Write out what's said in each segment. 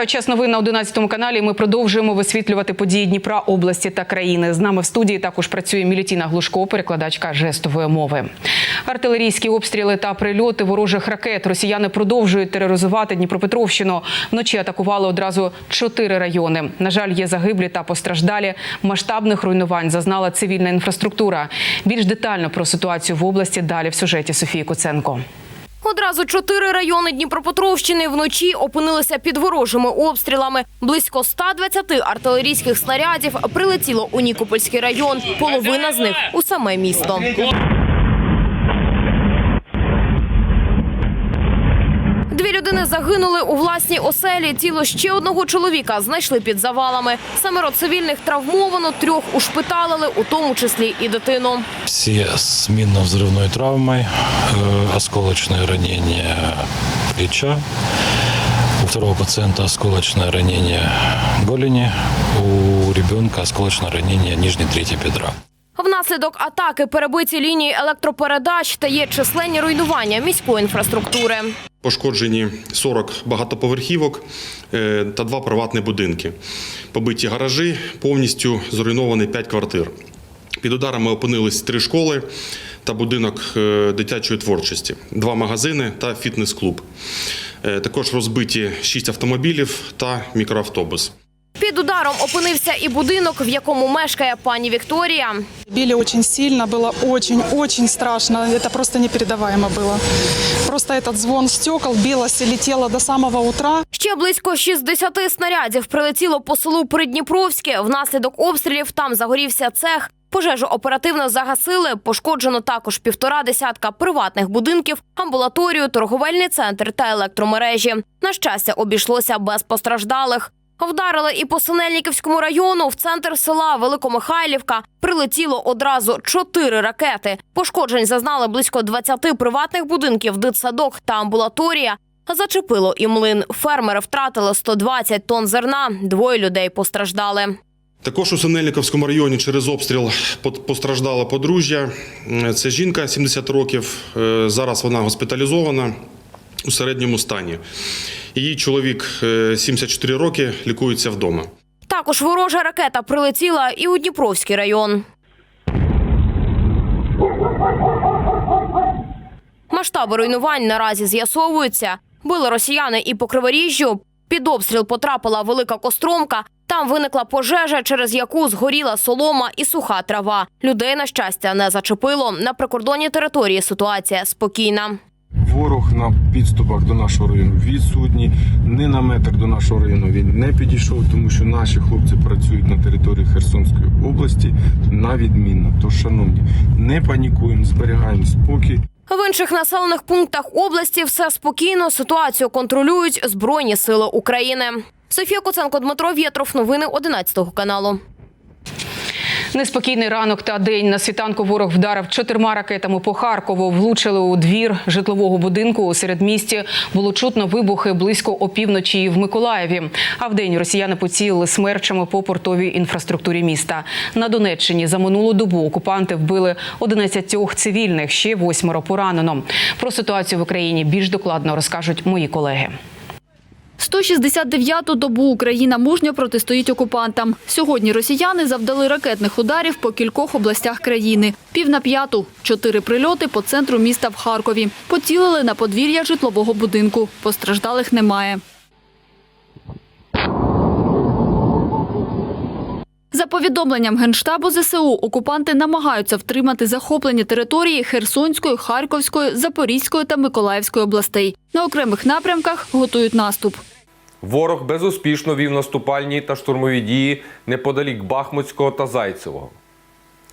Вітаю час новин на 11 каналі. Ми продовжуємо висвітлювати події Дніпра, області та країни. З нами в студії також працює Мілітіна Глушко, перекладачка жестової мови. Артилерійські обстріли та прильоти ворожих ракет. Росіяни продовжують тероризувати Дніпропетровщину. Вночі атакували одразу чотири райони. На жаль, є загиблі та постраждалі. Масштабних руйнувань зазнала цивільна інфраструктура. Більш детально про ситуацію в області далі в сюжеті Софії Куценко. Одразу чотири райони Дніпропетровщини вночі опинилися під ворожими обстрілами. Близько 120 артилерійських снарядів прилетіло у Нікопольський район. Половина з них у саме місто. Дві людини загинули у власній оселі. Тіло ще одного чоловіка знайшли під завалами. Семеро цивільних травмовано, трьох ушпиталили, у тому числі і дитину. Все с минно-взрывной травмой, э, осколочное плеча. У второго пациента осколочное ранение голени, у ребенка осколочное ранение нижней трети бедра. Внаслідок атаки перебиті лінії електропередач та є численні руйнування міської інфраструктури. Пошкоджені 40 багатоповерхівок е, та два приватні будинки. Побиті гаражі, повністю зруйновані 5 квартир. Під ударами опинились три школи та будинок е, дитячої творчості, два магазини та фітнес-клуб. Е, Також розбиті 6 автомобілів та мікроавтобус. Під ударом опинився і будинок, в якому мешкає пані Вікторія. Били очень сильно, было очень-очень страшно. Это просто непередаваемо было. Просто этот звон стекол билось и летело до самого утра. Ще близько 60 снарядів прилетіло по селу Придніпровське. Внаслідок обстрілів там загорівся цех. Пожежу оперативно загасили. Пошкоджено також півтора десятка приватних будинків, амбулаторію, торговельний центр та електромережі. На щастя, обійшлося без постраждалих. Вдарили і по Синельниківському району в центр села Великомихайлівка прилетіло одразу чотири ракети. Пошкоджень зазнали близько 20 приватних будинків, дитсадок та амбулаторія. Зачепило і млин. Фермери втратили 120 тонн зерна. Двоє людей постраждали. Також у Синельниковському районі через обстріл по- постраждала подружжя. Це жінка 70 років. Е, Зараз вона госпіталізована у середньому стані. Її чоловік е, 74 роки лікується вдома. Також ворожа ракета прилетіла і у Дніпровський район. Масштаби руйнувань наразі з'ясовуються. Били росіяни і по Криворіжжю. Під обстріл потрапила велика костромка. Там виникла пожежа, через яку згоріла солома і суха трава. Людей, на щастя, не зачепило. На прикордонній території ситуація спокійна. Ворог на підступах до нашого району відсутній. Ні на метр до нашого району він не підійшов, тому що наші хлопці працюють на території Херсонської області на відмінно. Тож, шановні, не панікуємо, зберігаємо спокій. В інших населених пунктах області все спокійно. Ситуацію контролюють Збройні сили України. Софія Коценко, Дмитро Вєтров. Новини 11 каналу. Неспокійний ранок та день на світанку ворог вдарив чотирма ракетами по Харкову. Влучили у двір житлового будинку у середмісті. Було чутно вибухи близько опівночі в Миколаєві. А вдень росіяни поцілили смерчами по портовій інфраструктурі міста. На Донеччині за минулу добу окупанти вбили 11 цивільних, ще восьмеро поранено. Про ситуацію в Україні більш докладно розкажуть мої колеги. 169-ту добу Україна мужньо протистоїть окупантам. Сьогодні росіяни завдали ракетних ударів по кількох областях країни. Пів на п'яту – чотири прильоти по центру міста в Харкові. Поцілили на подвір'я житлового будинку. Постраждалих немає. За повідомленням Генштабу ЗСУ, окупанти намагаються втримати захоплені території Херсонської, Харківської, Запорізької та Миколаївської областей. На окремих напрямках готують наступ. Ворог безуспішно вів наступальні та штурмові дії неподалік Бахмутського та Зайцевого.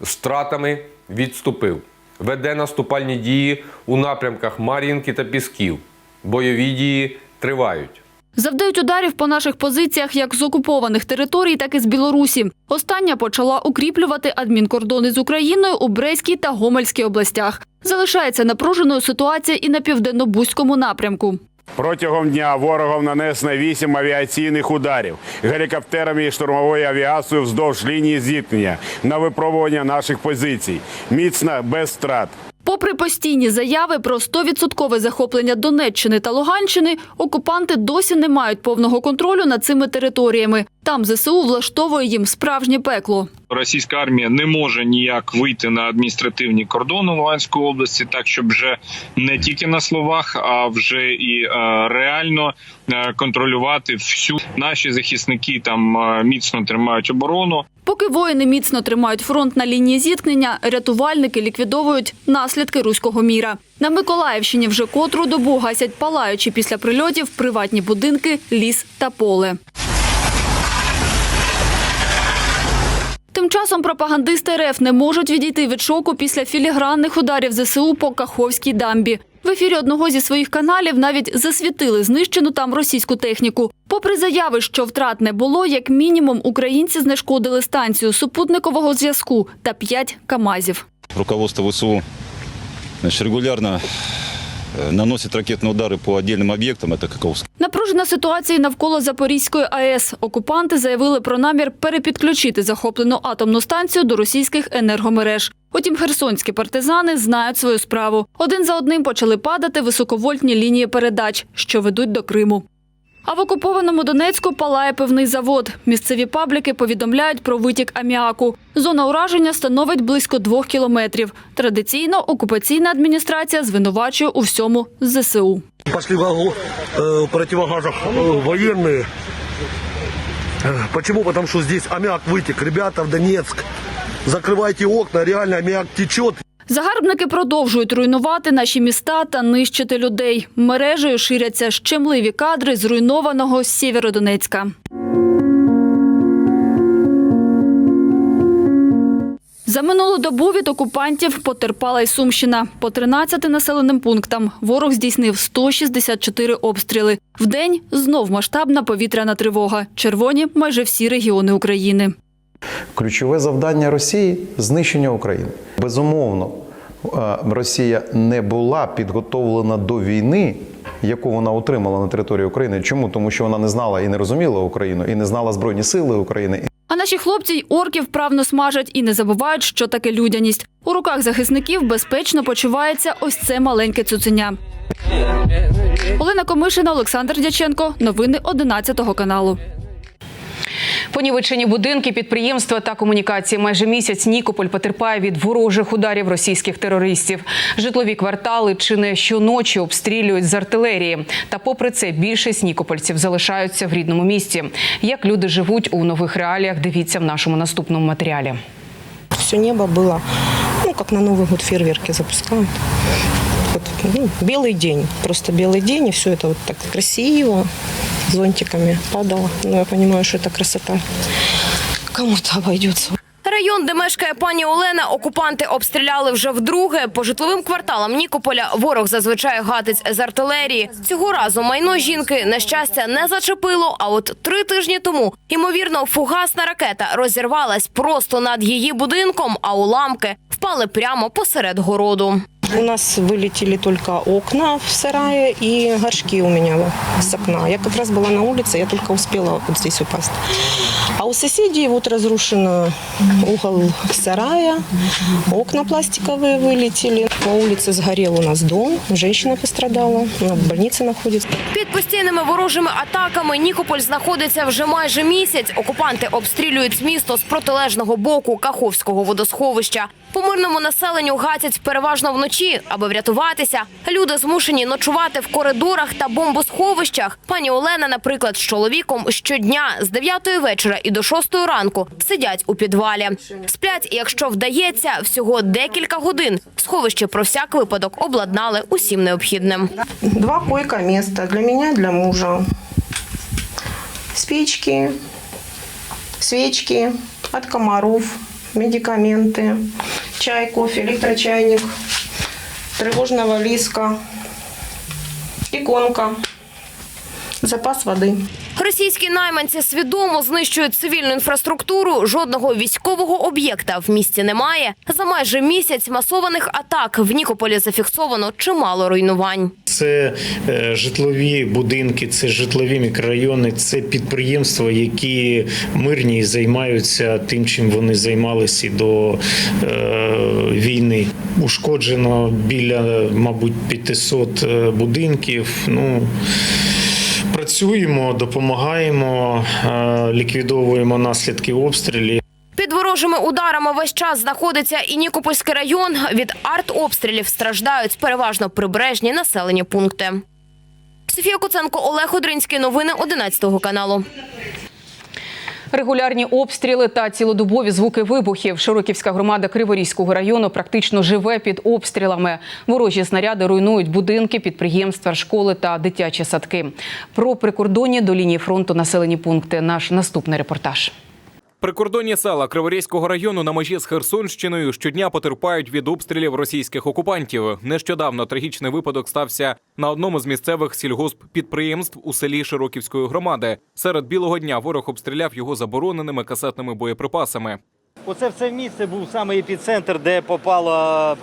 З втратами відступив. Веде наступальні дії у напрямках Мар'їнки та Пісків. Бойові дії тривають. Завдають ударів по наших позиціях як з окупованих територій, так і з Білорусі. Остання почала укріплювати адмінкордони з Україною у Брейській та Гомельській областях. Залишається напруженою ситуація і на південно-бузькому напрямку. Протягом дня ворогом нанесено 8 авіаційних ударів гелікоптерами і штурмовою авіацією вздовж лінії зіткнення на випробування наших позицій. Міцно без страт. Попри постійні заяви про 100% захоплення Донеччини та Луганщини, окупанти досі не мають повного контролю над цими територіями. Там ЗСУ влаштовує їм справжнє пекло. Російська армія не може ніяк вийти на адміністративні кордони Луганської області, так щоб вже не тільки на словах, а вже і е, реально е, контролювати всю наші захисники там е, міцно тримають оборону. Поки воїни міцно тримають фронт на лінії зіткнення, рятувальники ліквідовують наслідки руського міра. На Миколаївщині вже котру добу гасять палаючі після прильотів приватні будинки, ліс та поле. Тим часом пропагандисти РФ не можуть відійти від шоку після філігранних ударів ЗСУ по Каховській дамбі. В ефірі одного зі своїх каналів навіть засвітили знищену там російську техніку. Попри заяви, що втрат не було, як мінімум українці знешкодили станцію супутникового зв'язку та п'ять камазів. Руководство ВСУ значит, регулярно э, наносит ракетные удары по отдельным объектам, это Каковск. Напружена ситуація навколо Запорізької АЕС. Окупанти заявили про намір перепідключити захоплену атомну станцію до російських енергомереж. Утім, херсонські партизани знають свою справу. Один за одним почали падати високовольтні лінії передач, що ведуть до Криму. А в окупованому Донецьку палає пивний завод. Місцеві пабліки повідомляють про витік аміаку. Зона ураження становить близько двох кілометрів. Традиційно окупаційна адміністрація звинувачує у всьому ЗСУ. Пошли в огонь, э, в противогазах э, военные. Э, Почему? Потому что здесь аммиак вытек. Ребята в Донецк, закрывайте окна, реально аммиак течет. Загарбники продовжують руйнувати наші міста та нищити людей. Мережею ширяться щемливі кадри зруйнованого Сєвєродонецька. За минулу добу від окупантів потерпала й Сумщина. По 13 населеним пунктам ворог здійснив 164 обстріли. Вдень знов масштабна повітряна тривога. Червоні майже всі регіони України. Ключове завдання Росії знищення України. Безумовно, е, Росія не була підготовлена до війни, яку вона отримала на території України. Чому? Тому що вона не знала і не розуміла Україну, і не знала Збройні Сили України. А наші хлопці й орків вправно смажать і не забувають, що таке людяність. У руках захисників безпечно почувається ось це маленьке цуценя. Олена Комишина, Олександр Дяченко. Новини 11 каналу. Понівечені будинки, підприємства та комунікації. Майже місяць Нікополь потерпає від ворожих ударів російських терористів. Житлові квартали чи не щоночі обстрілюють з артилерії. Та попри це більшість нікопольців залишаються в рідному місті. Як люди живуть у нових реаліях, дивіться в нашому наступному матеріалі. Все небо было, ну, как на Новый год фейерверки запускают. Вот, ну, белый день, просто белый день, и все это вот так красиво, зонтиками падало. Но я понимаю, что это красота кому-то обойдется. Район, де мешкає пані Олена, окупанти обстріляли вже вдруге. По житловим кварталам Нікополя ворог зазвичай гатить з артилерії. Цього разу майно жінки на щастя не зачепило. А от три тижні тому, ймовірно, фугасна ракета розірвалась просто над її будинком, а уламки впали прямо посеред городу. У нас вылетели только окна в сарае и горшки у меня с окна. Я как раз была на улице, я только успела вот здесь упасть. А у соседей вот разрушен угол сарая, окна пластиковые вылетели. По улице сгорел у нас дом, женщина пострадала, она в больнице находится. Під постійними ворожими атаками Нікополь знаходиться вже майже місяць. Окупанти обстрілюють місто з протилежного боку Каховського водосховища. По мирному населенню гатять переважно вночі, аби врятуватися. Люди змушені ночувати в коридорах та бомбосховищах. Пані Олена, наприклад, з чоловіком щодня з 9 вечора і до 6 ранку сидять у підвалі. Сплять, якщо вдається, всього декілька годин. Сховище про всяк випадок обладнали усім необхідним. Два койко-места для меня, для мужа. Спички, свечки от комаров, медикаменты, чай, кофе, электрочайник, тревожного лиска, иконка, запас воды. Російські найманці свідомо знищують цивільну інфраструктуру. Жодного військового об'єкта в місті немає. За майже місяць масованих атак в Нікополі зафіксовано чимало руйнувань. Це е, житлові будинки, це житлові мікрорайони, це підприємства, які мирні і займаються тим, чим вони займалися до е, війни. Ушкоджено біля, мабуть, 500 е, будинків. Ну, працюємо, допомагаємо, е, ліквідовуємо наслідки обстрілів. Під ворожими ударами весь час знаходиться і Нікопольський район. Від артобстрілів страждають переважно прибережні населені пункти. Софія Коценко, Олег Одринський. Новини 11 каналу. Регулярні обстріли та цілодобові звуки вибухів. Широківська громада Криворізького району практично живе під обстрілами. Ворожі снаряди руйнують будинки, підприємства, школи та дитячі садки. Про прикордонні до лінії фронту населені пункти. Наш наступний репортаж. Прикордонні села Криворізького району на межі з Херсонщиною щодня потерпають від обстрілів російських окупантів. Нещодавно трагічний випадок стався на одному з місцевих сільгосппідприємств у селі Широківської громади. Серед білого дня ворог обстріляв його забороненими касетними боєприпасами. Оце в це місце був саме епіцентр, де попало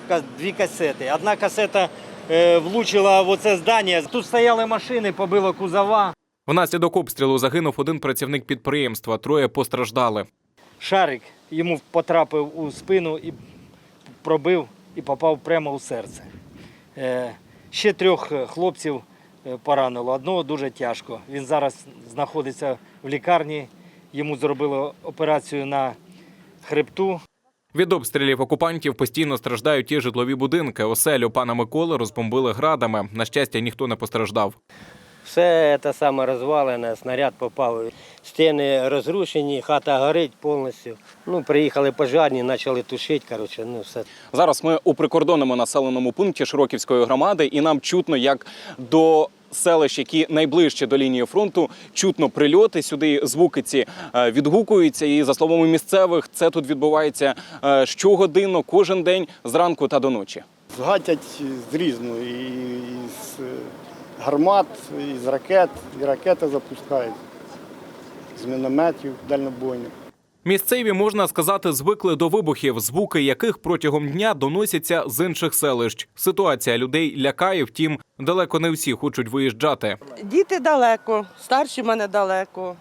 ка- дві касети. Одна касета е, влучила в оце здання. Тут стояли машини, побило кузова. Внаслідок обстрілу загинув один працівник підприємства. Троє постраждали. Шарик йому потрапив у спину і пробив і попав прямо у серце. Е, ще трьох е, хлопців е, поранило. Одного дуже тяжко. Він зараз знаходиться в лікарні. Йому зробили операцію на хребту. Від обстрілів окупантів постійно страждають ті житлові будинки. Оселю пана Миколи розбомбили градами. На щастя, ніхто не постраждав. Все те саме розвалене, снаряд попав. Стіни розрушені, хата горить повністю. Ну, приїхали пожарні, почали тушити. Коротше, ну все. Зараз ми у прикордонному населеному пункті Широківської громади, і нам чутно, як до селищ, які найближче до лінії фронту, чутно прильоти. Сюди звуки ці е, відгукуються. І за словами місцевих, це тут відбувається е, щогодинно, кожен день зранку та до ночі. Гатять з різного, і з гармат, і з ракет, і ракети запускають, з мінометів дальнобойних. Місцеві можна сказати, звикли до вибухів, звуки яких протягом дня доносяться з інших селищ. Ситуація людей лякає, втім, далеко не всі хочуть виїжджати. Діти далеко, старші в мене далеко.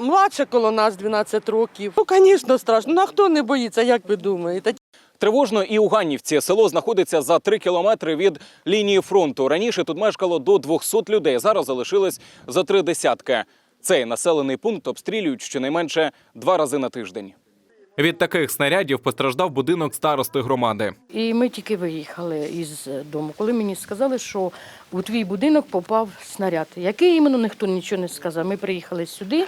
Младше коло нас 12 років. Ну, звісно, страшно. Ну, а хто не боїться, як ви думаєте? Тривожно і у Ганнівці. Село знаходиться за три кілометри від лінії фронту. Раніше тут мешкало до 200 людей. Зараз залишилось за три десятки. Цей населений пункт обстрілюють щонайменше два рази на тиждень. Від таких снарядів постраждав будинок старости громади. І ми тільки виїхали із дому, коли мені сказали, що у твій будинок попав снаряд. Який іменно ніхто нічого не сказав. Ми приїхали сюди.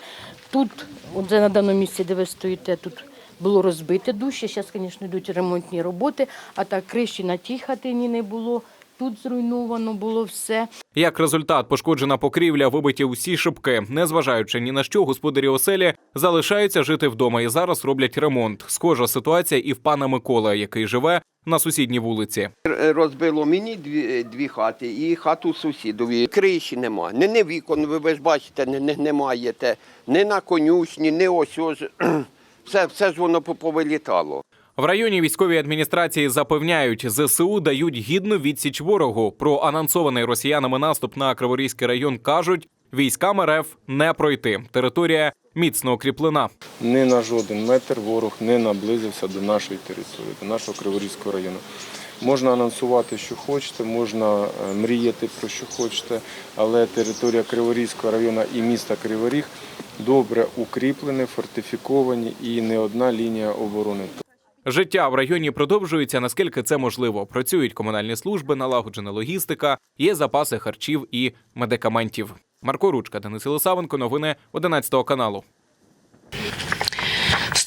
Тут, от на даному місці, де ви стоїте, тут було розбите душі. Зараз, звісно, йдуть ремонтні роботи, а так криші на тій хатині не було. Тут зруйновано було все. Як результат, пошкоджена покрівля, вибиті усі шибки. Незважаючи ні на що, господарі оселі залишаються жити вдома і зараз роблять ремонт. Схожа ситуація і в пана Микола, який живе на сусідній вулиці. Розбило мені дві, дві хати і хату сусідові. Криші нема, не, не вікон, ви, ви ж бачите, не, не, не маєте, не на конюшні, не ось ось. Все, все ж воно повилітало. В районі військовій адміністрації запевняють, ЗСУ дають гідну відсіч ворогу. Про анонсований росіянами наступ на Криворізький район кажуть, військам РФ не пройти. Територія міцно укріплена. Ні на жоден метр ворог не наблизився до нашої території, до нашого Криворізького району. Можна анонсувати, що хочете, можна е, мріяти про що хочете, але територія Криворізького району і міста Криворіг добре укріплені, фортифіковані і не одна лінія оборони. Життя в районі продовжується наскільки це можливо. Працюють комунальні служби, налагоджена логістика, є запаси харчів і медикаментів. Марко Ручка, Денис Лисавенко, новини 11 каналу.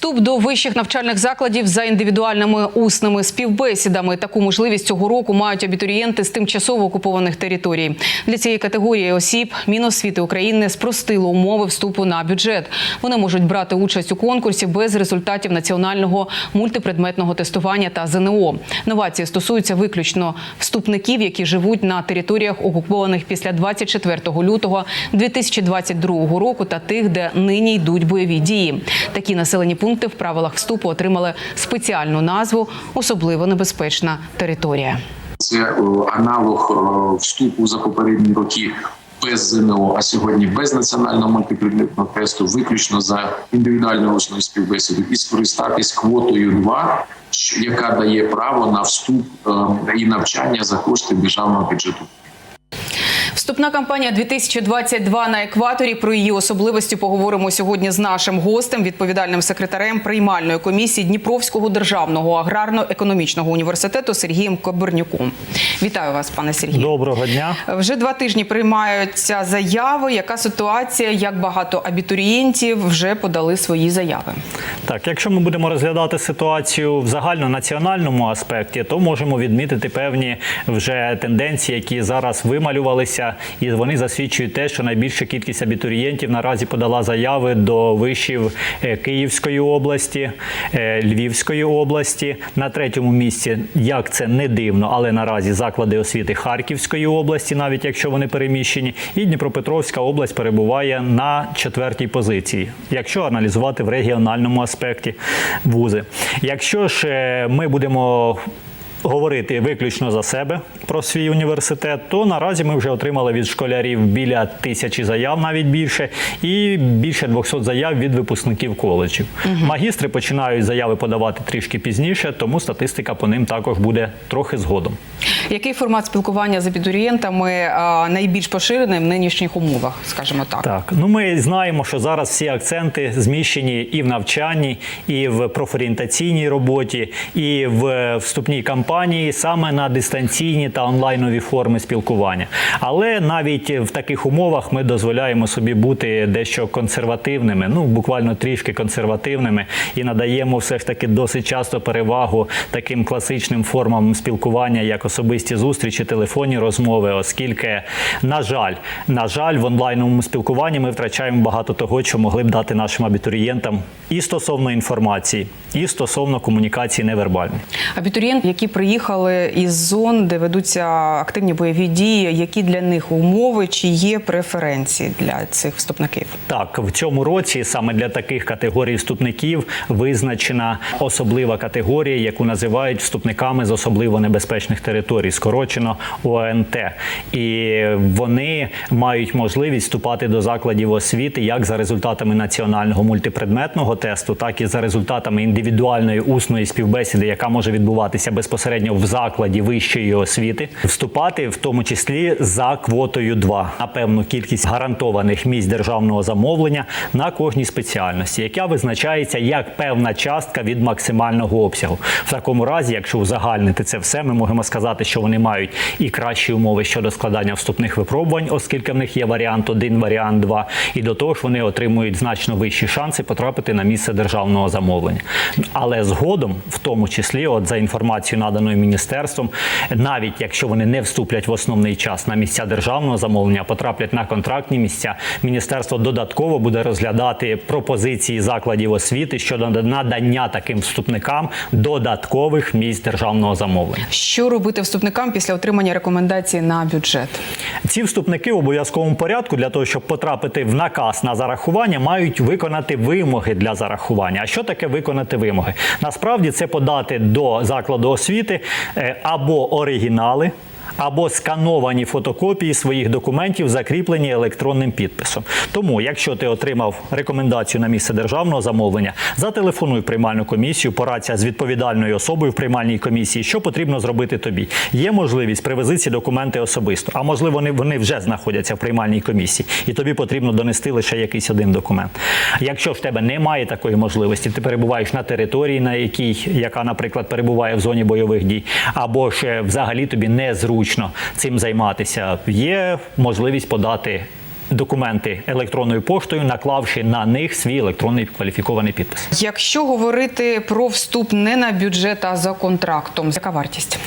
Вступ до вищих навчальних закладів за індивідуальними усними співбесідами. Таку можливість цього року мають абітурієнти з тимчасово окупованих територій. Для цієї категорії осіб Міносвіти України спростило умови вступу на бюджет. Вони можуть брати участь у конкурсі без результатів національного мультипредметного тестування та ЗНО. Новації стосуються виключно вступників, які живуть на територіях окупованих після 24 лютого 2022 року, та тих, де нині йдуть бойові дії. Такі населені пункти в правилах вступу отримали спеціальну назву особливо небезпечна територія. Це е, аналог е, вступу за попередні роки без ЗНО, а сьогодні без національного мультипредметного тесту, виключно за індивідуальною усною співбесідою і скористатись квотою 2, яка дає право на вступ е, і навчання за кошти державного бюджету. Вступна кампанія 2022 на екваторі. Про її особливості поговоримо сьогодні з нашим гостем, відповідальним секретарем приймальної комісії Дніпровського державного аграрно-економічного університету Сергієм Кобернюком. Вітаю вас, пане Сергію. Доброго дня. Вже два тижні приймаються заяви. Яка ситуація? Як багато абітурієнтів вже подали свої заяви? Так, якщо ми будемо розглядати ситуацію в загальнонаціональному аспекті, то можемо відмітити певні вже тенденції, які зараз вималювалися, і вони засвідчують те, що найбільша кількість абітурієнтів наразі подала заяви до вишів е, Київської області, е, Львівської області. На третьому місці, як це не дивно, але наразі заклади освіти Харківської області, навіть якщо вони переміщені, і Дніпропетровська область перебуває на четвертій позиції, якщо аналізувати в регіональному аспекті вузи. Якщо ж е, ми будемо говорити виключно за себе про свій університет, то наразі ми вже отримали від школярів біля тисячі заяв, навіть більше, і більше 200 заяв від випускників коледжів. Магістри починають заяви подавати трішки пізніше, тому статистика по ним також буде трохи згодом. Який формат спілкування з абітурієнтами найбільш поширений в нинішніх умовах, скажімо так? Так, ну ми знаємо, що зараз всі акценти зміщені і в навчанні, і в профорієнтаційній роботі, і в вступній кампанії саме на дистанційні та онлайнові форми спілкування. Але навіть в таких умовах ми дозволяємо собі бути дещо консервативними, ну буквально трішки консервативними, і надаємо все ж таки досить часто перевагу таким класичним формам спілкування, як особисті зустрічі, телефонні розмови, оскільки, на жаль, на жаль, в онлайновому спілкуванні ми втрачаємо багато того, що могли б дати нашим абітурієнтам і стосовно інформації, і стосовно комунікації невербальної. Абітурієнти, які приїхали із зон, де ведуться активні бойові дії, які для них умови чи є преференції для цих вступників? Так, в цьому році саме для таких категорій вступників визначена особлива категорія, яку називають вступниками з особливо небезпечних територій, скорочено ОНТ. І вони мають можливість вступати до закладів освіти як за результатами національного мультипредметного тесту, так і за результатами індивідуальної усної співбесіди, яка може відбуватися безпосередньо в закладі вищої освіти, вступати в тому числі за квотою 2 на певну кількість гарантованих місць державного замовлення на кожній спеціальності, яка визначається як певна частка від максимального обсягу. В такому разі, якщо узагальнити це все, ми можемо сказати, що вони мають і кращі умови щодо складання вступних випробувань, оскільки в них є варіант 1, варіант 2, і до того ж вони отримують значно вищі шанси потрапити на місце державного замовлення. Але згодом, в тому числі, от за інформацією наданою міністерством, навіть якщо вони не вступлять в основний час на місця державного замовлення, потраплять на контрактні місця, міністерство додатково буде розглядати пропозиції закладів освіти щодо надання таким вступникам додаткових місць державного замовлення. Що робити вступникам після отримання рекомендацій на бюджет? Ці вступники в обов'язковому порядку для того, щоб потрапити в наказ на зарахування, мають виконати вимоги для зарахування. А що таке виконати вимоги? Насправді це подати до закладу освіти е, або оригінали. Або скановані фотокопії своїх документів, закріплені електронним підписом. Тому, якщо ти отримав рекомендацію на місце державного замовлення, зателефонуй в приймальну комісію, порадься з відповідальною особою в приймальній комісії, що потрібно зробити тобі. Є можливість привези ці документи особисто, а можливо, вони, вони вже знаходяться в приймальній комісії, і тобі потрібно донести лише якийсь один документ. Якщо в тебе немає такої можливості, ти перебуваєш на території, на якій, яка, наприклад, перебуває в зоні бойових дій, або ж е, взагалі тобі незручно цим займатися, є можливість подати документи електронною поштою, наклавши на них свій електронний кваліфікований підпис. Якщо говорити про вступ не на бюджет, а за контрактом, яка вартість?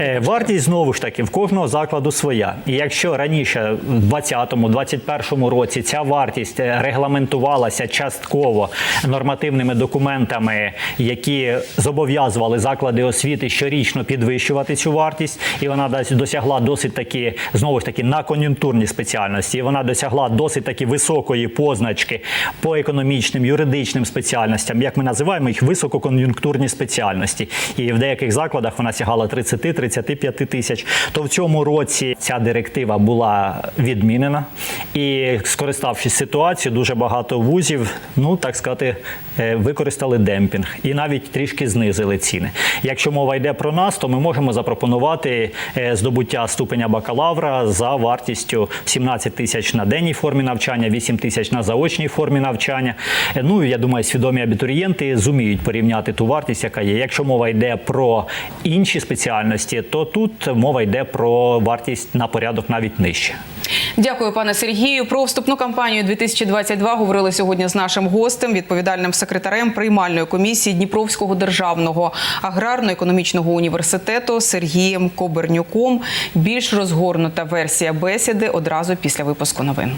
Е, Вартість знову ж таки в кожного закладу своя. І якщо раніше, в 2020-2021 році, ця вартість е, регламентувалася частково нормативними документами, які зобов'язували заклади освіти щорічно підвищувати цю вартість, і вона досягла досить таки знову ж таки на кон'юнктурні спеціальності. І вона досягла досить таки високої позначки по економічним, юридичним спеціальностям, як ми називаємо їх висококон'юнктурні спеціальності. І в деяких закладах вона сягала 30-35 тисяч. То в цьому році ця директива була відмінена. І скориставшись ситуацією, дуже багато вузів, ну так сказати, е, використали демпінг і навіть трішки знизили ціни. Якщо мова йде про нас, то ми можемо запропонувати е, здобуття ступеня бакалавра за вартістю 17 тисяч на денній формі навчання, 8 тисяч на заочній формі навчання. Е, Ну я думаю, свідомі абітурієнти зуміють порівняти ту вартість, яка є. Якщо мова йде про інші спеціальності, то тут мова йде про вартість на порядок навіть нижче. Дякую, пане Сергію. Про вступну кампанію 2022 говорили сьогодні з нашим гостем, відповідальним секретарем приймальної комісії Дніпровського державного аграрно-економічного університету Сергієм Кобернюком. Більш розгорнута версія бесіди одразу після випуску новин.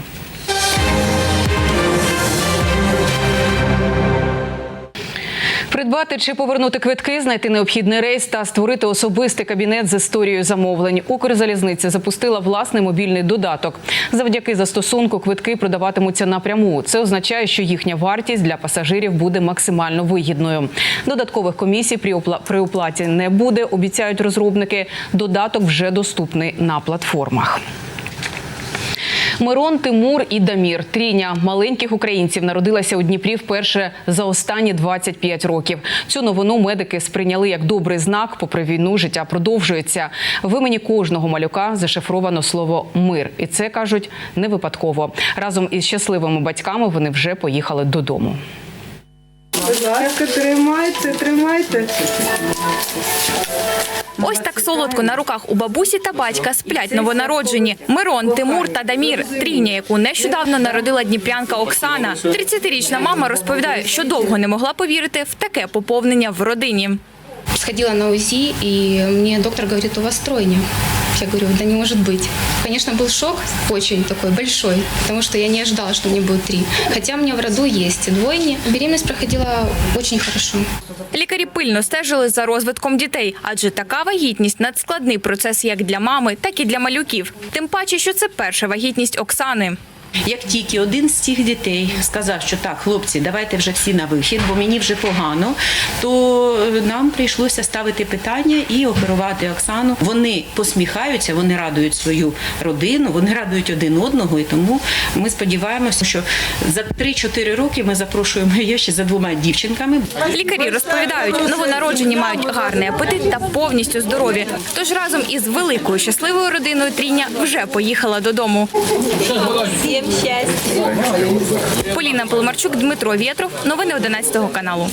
Придбати чи повернути квитки, знайти необхідний рейс та створити особистий кабінет з історією замовлень. Укрзалізниця запустила власний мобільний додаток. Завдяки застосунку квитки продаватимуться напряму. Це означає, що їхня вартість для пасажирів буде максимально вигідною. Додаткових комісій при опла- при оплаті не буде. Обіцяють розробники. Додаток вже доступний на платформах. Мирон, Тимур і Дамір тріня маленьких українців народилася у Дніпрі вперше за останні 25 років. Цю новину медики сприйняли як добрий знак. Попри війну, життя продовжується. В імені кожного малюка зашифровано слово мир, і це кажуть не випадково. Разом із щасливими батьками вони вже поїхали додому. Будь ласка, тримайте, тримайте. Ось так солодко на руках у бабусі та батька сплять новонароджені Мирон, Тимур та Дамір. Трійня, яку нещодавно народила дніпрянка Оксана. 30-річна мама розповідає, що довго не могла повірити в таке поповнення в родині. Сходила на УЗИ, и мне доктор говорит, у вас тройня. Я говорю, да не может быть. Конечно, был шок очень такой большой, потому что я не ожидала, что мне будет три. Хотя у меня в роду есть двойни. Беременность проходила очень хорошо. Лікарі пильно стежили за розвитком дітей, адже така вагітність надскладний процес як для мами, так і для малюків. Тим паче, що це перша вагітність Оксани. Як тільки один з цих дітей сказав, що так, хлопці, давайте вже всі на вихід, бо мені вже погано, то нам прийшлося ставити питання і оперувати Оксану. Вони посміхаються, вони радують свою родину, вони радують один одного. І тому ми сподіваємося, що за 3-4 роки ми запрошуємо її ще за двома дівчинками. Лікарі розповідають, новонароджені мають гарний апетит та повністю здорові. Тож разом із великою щасливою родиною Тріня вже поїхала додому. Всем счастья. Поліна Поломарчук, Дмитро Вєтров. Новини 11 каналу.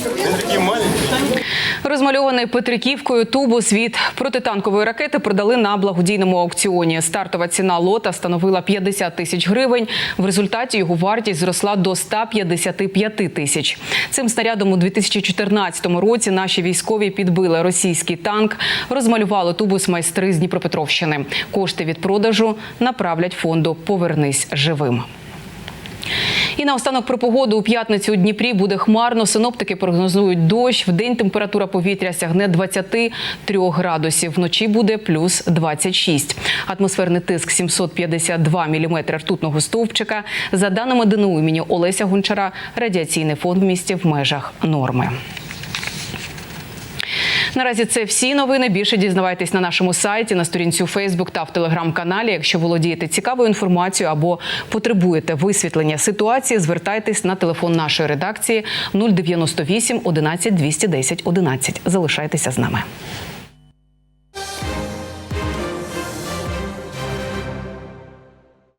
Розмальований Петриківкою тубус від протитанкової ракети продали на благодійному аукціоні. Стартова ціна лота становила 50 тисяч гривень. В результаті його вартість зросла до 155 тисяч. Цим снарядом у 2014 році наші військові підбили російський танк, розмалювали тубус майстри з Дніпропетровщини. Кошти від продажу направлять фонду Повернись живим. І наостанок про погоду у п'ятницю у Дніпрі буде хмарно. Синоптики прогнозують дощ. В день температура повітря сягне 23 градусів. Вночі буде плюс 26. Атмосферний тиск 752 міліметри ртутного стовпчика. За даними ДНУ імені Олеся Гончара, радіаційний фон в місті в межах норми. Наразі це всі новини. Більше дізнавайтесь на нашому сайті, на сторінці у Фейсбук та в телеграм-каналі. Якщо володієте цікавою інформацією або потребуєте висвітлення ситуації, звертайтесь на телефон нашої редакції 098 11 210 11. Залишайтеся з нами.